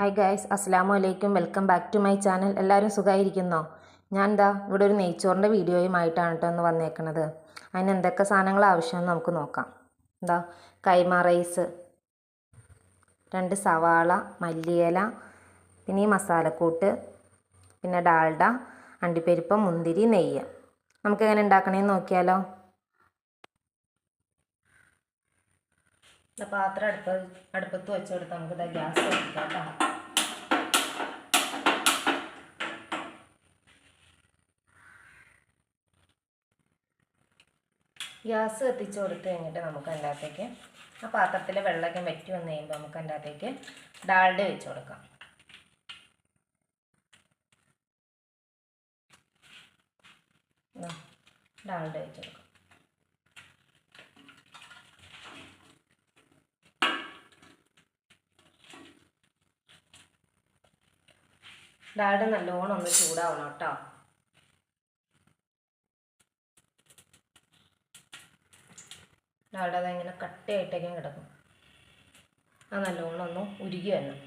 Hi guys അസ്സാമു അലൈക്കും welcome back to my channel എല്ലാവരും സുഖമായിരിക്കുന്നോ ഞാൻ എന്താ ഇവിടെ ഒരു നെയ്ച്ചോറിന്റെ വീഡിയോയുമായിട്ടാണ് കേട്ടോ ഒന്ന് വന്നേക്കണത്. അതിന് എന്തൊക്കെ സാധനങ്ങൾ ആവശ്യമെന്ന് നമുക്ക് നോക്കാം. എന്താ കൈമ റൈസ് രണ്ട് സവാള മല്ലിയില പിന്നെ ഈ മസാലക്കൂട്ട് പിന്നെ ഡാൽഡ അണ്ടിപ്പരിപ്പ് മുന്തിരി നെയ്യ്. നമുക്ക് എങ്ങനെ ഉണ്ടാക്കണേന്ന് നോക്കിയാലോ? പാത്രം അടുപ്പ് അടുപ്പത്ത് വെച്ച് കൊടുത്ത് നമുക്ക് ഇതാ ഗ്യാസ് വെക്കാം കേട്ടോ. ഗ്യാസ് കത്തിച്ച് കൊടുത്ത് കഴിഞ്ഞിട്ട് നമുക്ക് അതിന്റെ അകത്തേക്ക് ആ പാത്രത്തിലെ വെള്ളമൊക്കെ വറ്റി വന്നു കഴിയുമ്പോൾ നമുക്ക് അതിന്റെ അകത്തേക്ക് ഡാൾഡ് വെച്ച് കൊടുക്കാം. ഡാൾഡ് വെച്ച് കൊടുക്കാം. ഡാൽഡ നല്ലോണം ഒന്ന് ചൂടാവണം കേട്ടോ. ഡാൽഡ അതെങ്ങനെ കട്ടയായിട്ടേക്കും കിടക്കും. ആ നല്ലോണം ഒന്ന് ഉരുകി വരണം.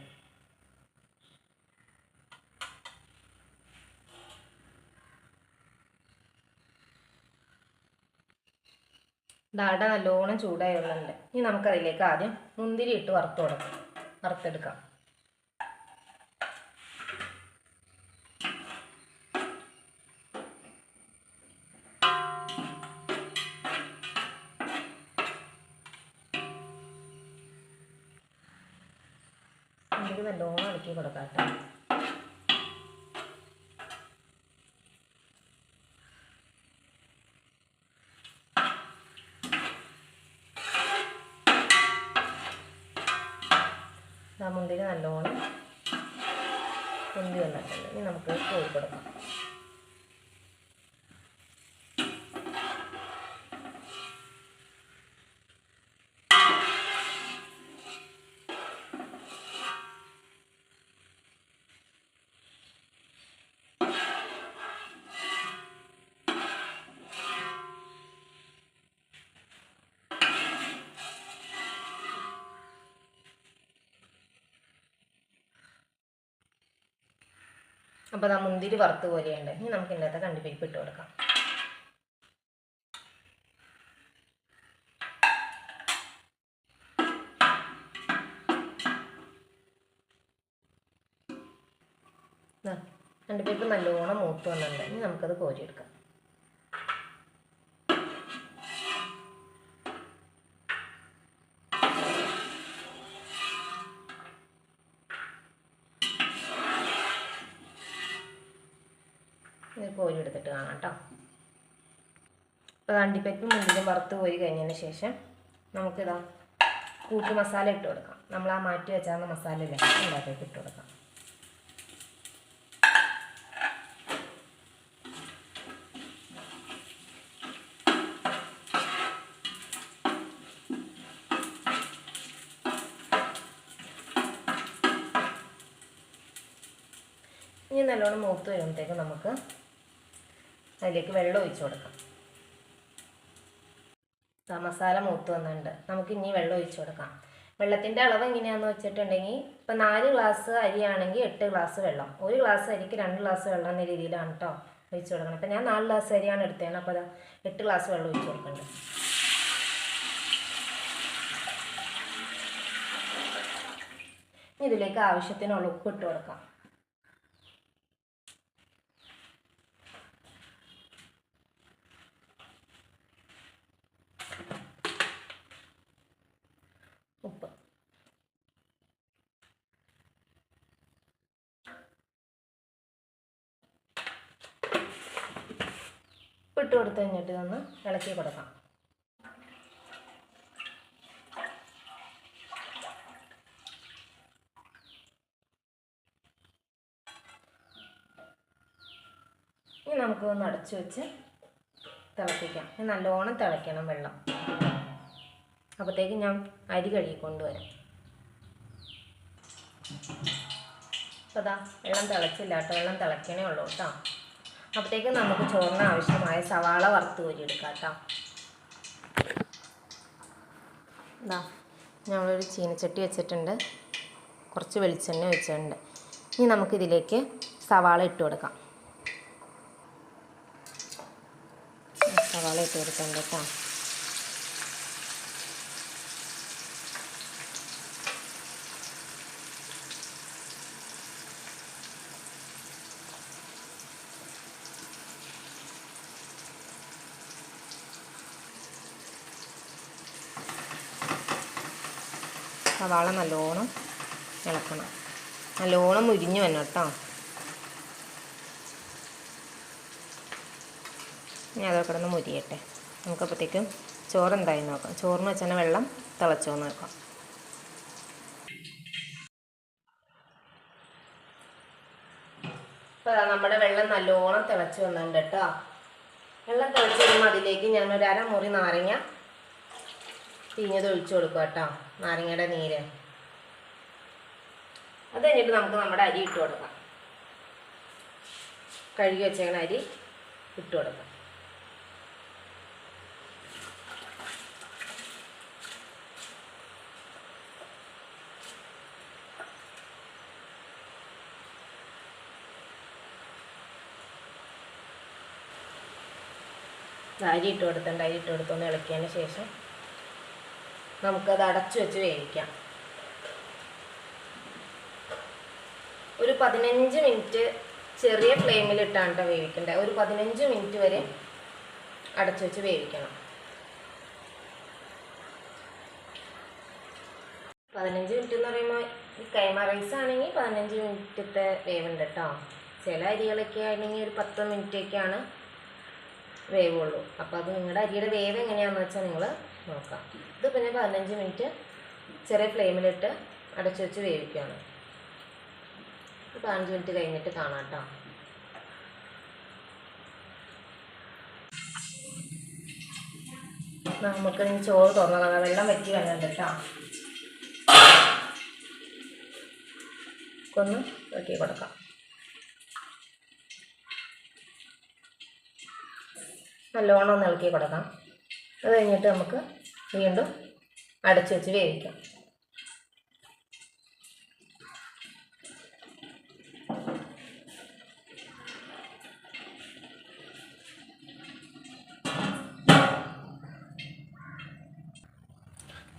ഡാൽഡ നല്ലോണം ചൂടായി വന്നിട്ടുണ്ട്. ഇനി നമുക്കതിലേക്ക് ആദ്യം മുന്തിരി ഇട്ട് വറുത്ത് കൊടുക്കാം. വറുത്തെടുക്കാം. മുന്തിരി നല്ലോണം ഇളക്കി കൊടുക്കാം കേട്ടോ മുന്തിരി നല്ലോണം പൊന്തി വന്നിട്ടുണ്ട്. ഇനി നമുക്ക് കോഴി കൊടുക്കാം. അപ്പോൾ ആ മുന്തിരി വറുത്ത് പോലെയുണ്ട്. ഇനി നമുക്ക് ഇന്നത്തെ കണ്ടിപ്പിരിപ്പ് ഇട്ട് കൊടുക്കാം. കണ്ടിപ്പിരിപ്പ് നല്ലോണം മൂത്ത് വന്നിട്ടുണ്ട്. ഇനി നമുക്കത് കോരിയെടുക്കാം ഇത് കോരി എടുത്തിട്ട് കാണാം കേട്ടോ അപ്പോൾ അണ്ടിപ്പരിപ്പ് മുന്നിലും വറുത്ത് കോരി കഴിഞ്ഞതിന് ശേഷം നമുക്കിതാ കൂട്ട് മസാല ഇട്ട് കൊടുക്കാം. നമ്മൾ ആ മാറ്റി വെച്ചാൽ മസാല ഇല്ലേ അതിനകത്തേക്ക് ഇട്ട് കൊടുക്കാം. ഇനി നല്ലോണം മൂത്ത് വരുമ്പോഴത്തേക്ക് നമുക്ക് അതിലേക്ക് വെള്ളം ഒഴിച്ചു കൊടുക്കാം. മസാല മൂത്ത് വന്നിട്ടുണ്ട്. നമുക്ക് ഇനി വെള്ളം ഒഴിച്ചു കൊടുക്കാം. വെള്ളത്തിന്റെ അളവ് എങ്ങനെയാണെന്ന് വെച്ചിട്ടുണ്ടെങ്കിൽ ഇപ്പം നാല് ഗ്ലാസ് അരിയാണെങ്കിൽ എട്ട് ഗ്ലാസ് വെള്ളം. ഒരു ഗ്ലാസ് അരിക്ക് രണ്ട് ഗ്ലാസ് വെള്ളം എന്ന രീതിയിലാണ് കേട്ടോ ഒഴിച്ചു കൊടുക്കണം ഇപ്പം ഞാൻ നാല് ഗ്ലാസ് അരിയാണ് എടുത്തത്. അപ്പോൾ അതാ എട്ട് ഗ്ലാസ് വെള്ളം ഒഴിച്ചു ഇനി ഇതിലേക്ക് ആവശ്യത്തിനുള്ള ഉപ്പ് ഇട്ട് കൊടുക്കാം ഉപ്പ് ഉപ്പിട്ട് കൊടുത്ത് കഴിഞ്ഞിട്ട് ഒന്ന് ഇളക്കി കൊടുക്കാം. ഇനി നമുക്ക് ഒന്ന് അടച്ചു വെച്ച് തിളപ്പിക്കാം. നല്ലോണം തിളയ്ക്കണം വെള്ളം. അപ്പോഴത്തേക്ക് ഞാൻ അരി കഴുകി കൊണ്ടുവരാം. അപ്പോൾ അതാ വെള്ളം തിളച്ചില്ല കേട്ടോ. വെള്ളം തിളയ്ക്കണേ ഉള്ളൂ കേട്ടോ. അപ്പോഴത്തേക്ക് നമുക്ക് ചോറിന് ആവശ്യമായ സവാള വറുത്ത് കോരിയെടുക്കാം കേട്ടോ ഞങ്ങളൊരു ചീനച്ചട്ടി വെച്ചിട്ടുണ്ട്. കുറച്ച് വെളിച്ചെണ്ണ വെച്ചിട്ടുണ്ട്. ഇനി നമുക്കിതിലേക്ക് സവാള ഇട്ട് കൊടുക്കാം. സവാള ഇട്ട് കൊടുക്കണ്ട കേട്ടോ. സവാള നല്ലോണം ഇളക്കണം. നല്ലോണം മുരിഞ്ഞു വരണം കേട്ടോ. ഇനി അതൊക്കെ കിടന്ന് മുരിയട്ടെ. നമുക്കപ്പോഴത്തേക്കും ചോറ് എന്തായി നോക്കാം. ചോറിന് വെച്ചാൽ വെള്ളം തിളച്ചോ നോക്കാം ഇപ്പോൾ നമ്മുടെ വെള്ളം നല്ലോണം തിളച്ച് വന്നിട്ടുണ്ട് കേട്ടോ. വെള്ളം തിളച്ച് വരുമ്പോൾ അതിലേക്ക് ഞാൻ അരമുറി നാരങ്ങ പിഴിഞ്ഞത് ഒഴിച്ചു കൊടുക്കുക കേട്ടോ. നാരങ്ങയുടെ നീര്. അത് കഴിഞ്ഞിട്ട് നമുക്ക് നമ്മുടെ അരി ഇട്ട് കൊടുക്കാം. കഴുകി വെച്ചേക്കണ അരി ഇട്ട് കൊടുക്കാം. അരി ഇട്ട് കൊടുത്തിട്ടുണ്ട് അരി ഇട്ട് കൊടുത്തൊന്ന് ഇളക്കിയതിന് ശേഷം നമുക്കത് അടച്ചു വെച്ച് വേവിക്കാം. ഒരു പതിനഞ്ച് മിനിറ്റ് ചെറിയ ഫ്ലെയിമിൽ ഇട്ടാണ് കേട്ടോ വേവിക്കേണ്ടത് ഒരു പതിനഞ്ച് മിനിറ്റ് വരെ അടച്ചു വെച്ച് വേവിക്കണം. പതിനഞ്ച് മിനിറ്റ് എന്ന് പറയുമ്പോൾ ഈ കൈമ റൈസ് ആണെങ്കിൽ പതിനഞ്ച് മിനിറ്റത്തെ വേവുണ്ട് കേട്ടോ ചില അരികളൊക്കെ ആണെങ്കിൽ ഒരു പത്ത് മിനിറ്റൊക്കെയാണ് വേവുള്ളൂ. അപ്പോൾ അത് നിങ്ങളുടെ അരിയുടെ വേവ് എങ്ങനെയാണെന്ന് വെച്ചാൽ നിങ്ങൾ നോക്കാം. ഇത് പിന്നെ പതിനഞ്ച് മിനിറ്റ് ചെറിയ ഫ്ലെയിമിലിട്ട് അടച്ചു വെച്ച് വേവിക്കുകയാണ്. പതിനഞ്ച് മിനിറ്റ് കഴിഞ്ഞിട്ട് കാണാം കേട്ടോ. നമുക്ക് ചോറ് തുറന്നു വെള്ളം വറ്റി വന്നിട്ടുണ്ട് കേട്ടോ. ഒന്ന് വെക്കി കൊടുക്കാം. നല്ലോണം ഒന്ന് ഇളക്കി കൊടുക്കാം. അത് കഴിഞ്ഞിട്ട് നമുക്ക് വീണ്ടും അടച്ചു വെച്ച് വേവിക്കാം.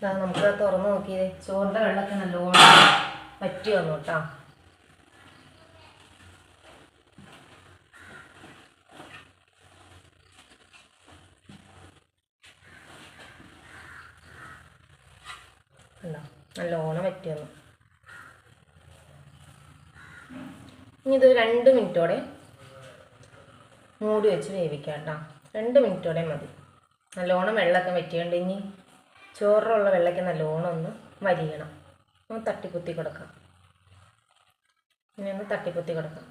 നമുക്ക് തുറന്ന് നോക്കിയേ. ചോറിന്റെ വെള്ളമൊക്കെ നല്ലോണം വറ്റി വന്നു കേട്ടോ. ഉണ്ടോ നല്ലോണം വറ്റി വന്നു. ഇനി ഇത് രണ്ട് മിനിറ്റോടെ മൂടി വെച്ച് വേവിക്കാം കേട്ടോ. രണ്ട് മിനിറ്റോടെ മതി. നല്ലോണം വെള്ളമൊക്കെ വറ്റിയുണ്ട് ഇനി ചോറിലുള്ള വെള്ളമൊക്കെ നല്ലോണം ഒന്ന് വരിയണം. ഒന്ന് തട്ടിക്കുത്തി കൊടുക്കാം. ഇനി ഒന്ന് തട്ടിക്കുത്തി കൊടുക്കാം.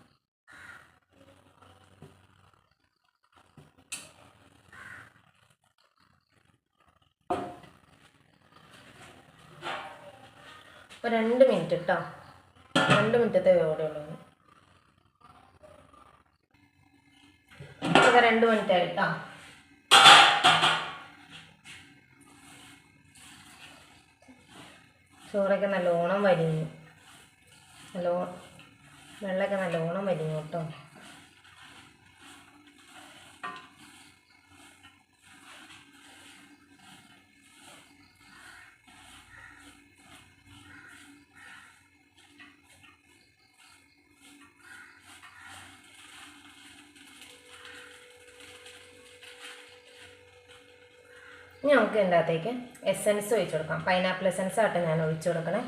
ഒരു രണ്ട് മിനിറ്റ് കേട്ടോ രണ്ട് മിനിറ്റത്തെ വേവോടെ ഉള്ളൂ. ഇതൊക്കെ രണ്ട് മിനിറ്റ് ആയി കേട്ടോ ചോറൊക്കെ നല്ലോണം വരിഞ്ഞു. നല്ലോ വെള്ളമൊക്കെ നല്ലോണം വരിഞ്ഞു കേട്ടോ ഇനി നമുക്ക് അകത്തേക്ക് എസൻസ് ഒഴിച്ചു കൊടുക്കാം. പൈനാപ്പിൾ എസെൻസ് ആട്ടെ ഞാൻ ഒഴിച്ചു കൊടുക്കണേ.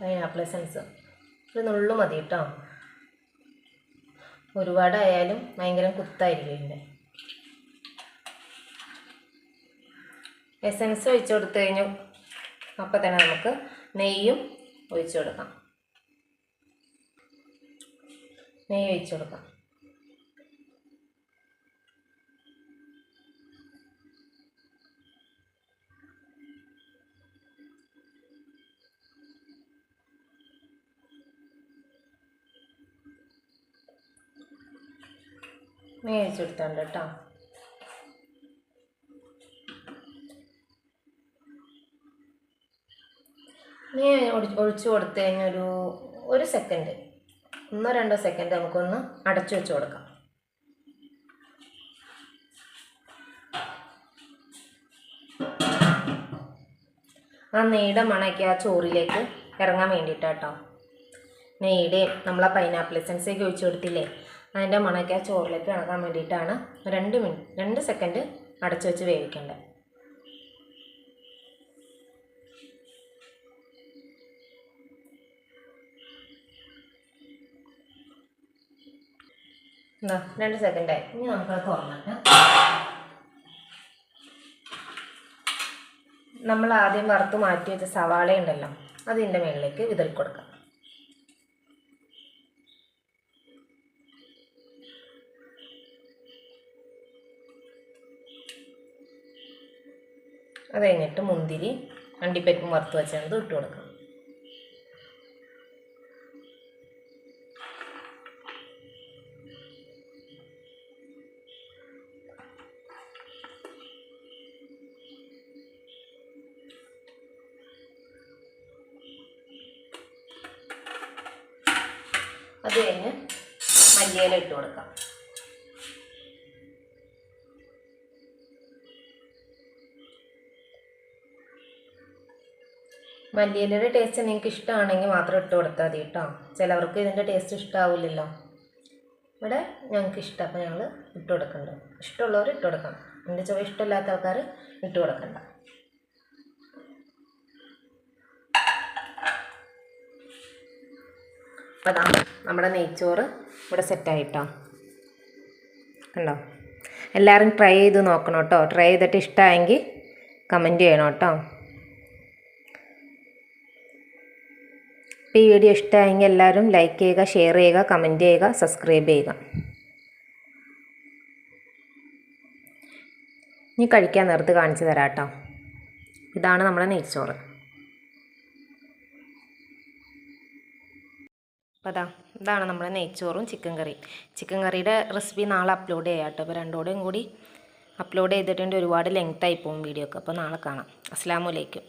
പൈനാപ്പിൾ എസെൻസ് ഒരു നുള്ളു മതി കേട്ടോ ഒരുപാടായാലും ഭയങ്കര കുത്തായിരിക്കും ഇതിന്റെ. എസെൻസ് ഒഴിച്ചു കൊടുത്തു കഴിഞ്ഞു. അപ്പം തന്നെ നമുക്ക് നെയ്യും ഒഴിച്ചു കൊടുക്കാം. നെയ്യ് ഒഴിച്ചു കൊടുക്കാം. മേടിച്ചെടുത്തുണ്ട് കേട്ടോ. നീ ഒഴിച്ചു കൊടുത്തു കഴിഞ്ഞാൽ ഒരു ഒരു സെക്കൻഡ് ഒന്നോ രണ്ടോ സെക്കൻഡ് നമുക്കൊന്ന് അടച്ചു വെച്ച് കൊടുക്കാം. ആ നെയ്യുടെ മണയ്ക്ക് ആ ചോറിലേക്ക് ഇറങ്ങാൻ വേണ്ടിയിട്ടാട്ടോ. നെയ്യുടെയും നമ്മൾ ആ പൈനാപ്പിൾ എസൻസൊക്കെ ഒഴിച്ചു കൊടുത്തില്ലേ? അതിന്റെ മണമൊക്കെ ആ ചോറിലേക്ക് ഇറങ്ങാൻ വേണ്ടിയിട്ടാണ് രണ്ട് മിനിറ്റ് രണ്ട് സെക്കൻഡ് അടച്ചു വെച്ച് വേവിക്കേണ്ടത്. രണ്ട് സെക്കൻഡായി ഇനി നമുക്കത് തുറന്നിട്ട് നമ്മൾ ആദ്യം വറുത്ത് മാറ്റി വെച്ച സവാള ഉണ്ടല്ലോ അതിന്റെ മുകളിലേക്ക് വിതറി കൊടുക്കാം അത് കഴിഞ്ഞിട്ട് മുന്തിരി അണ്ടിപ്പരിപ്പും വറുത്ത് വെച്ചത് ഇട്ട് കൊടുക്കാം. അത് കഴിഞ്ഞ് മല്ലിയില ഇട്ട് കൊടുക്കാം. മല്ലിയിലയുടെ ടേസ്റ്റ് നിങ്ങൾക്ക് ഇഷ്ടമാണെങ്കിൽ മാത്രം ഇട്ട് കൊടുത്താൽ മതി കേട്ടോ. ചിലവർക്ക് ഇതിന്റെ ടേസ്റ്റ് ഇഷ്ടമാവില്ലല്ലോ ഇവിടെ ഞങ്ങൾക്ക് ഇഷ്ടം. അപ്പോൾ ഞങ്ങൾ ഇട്ട് കൊടുക്കുന്നുണ്ട് ഇഷ്ടമുള്ളവർ ഇട്ട് കൊടുക്കണം. എന്റെ ചുവ ഇഷ്ടമില്ലാത്ത ആൾക്കാർ ഇട്ട് കൊടുക്കണ്ട. അപ്പോൾ അതാ നമ്മുടെ നെയ്ച്ചോറ് ഇവിടെ സെറ്റായിട്ടോ കണ്ടോ? എല്ലാവരും ട്രൈ ചെയ്ത് നോക്കണം കേട്ടോ. ട്രൈ ചെയ്തിട്ട് ഇഷ്ടമായെങ്കിൽ കമന്റ് ചെയ്യണം കേട്ടോ അപ്പോൾ ഈ വീഡിയോ ഇഷ്ടമായെങ്കിൽ എല്ലാവരും ലൈക്ക് ചെയ്യുക ഷെയർ ചെയ്യുക കമന്റ് ചെയ്യുക സബ്സ്ക്രൈബ് ചെയ്യുക. ഇനി കഴിക്കാൻ നേരത്ത് കാണിച്ചു തരാം കേട്ടോ. ഇതാണ് നമ്മുടെ നെയ്ച്ചോറ്. അപ്പോൾ അതാ ഇതാണ് നമ്മുടെ നെയ്ച്ചോറും ചിക്കൻ കറിയും ചിക്കൻ കറിയുടെ റെസിപ്പി നാളെ അപ്ലോഡ് ചെയ്യാം കേട്ടോ. അപ്പോൾ രണ്ടോടെയും കൂടി അപ്ലോഡ് ചെയ്തിട്ടുണ്ട്. ഒരുപാട് ലെങ്ത് ആയി പോകും വീഡിയോ ഒക്കെ അപ്പോൾ നാളെ കാണാം. അസ്ലാമലൈക്കും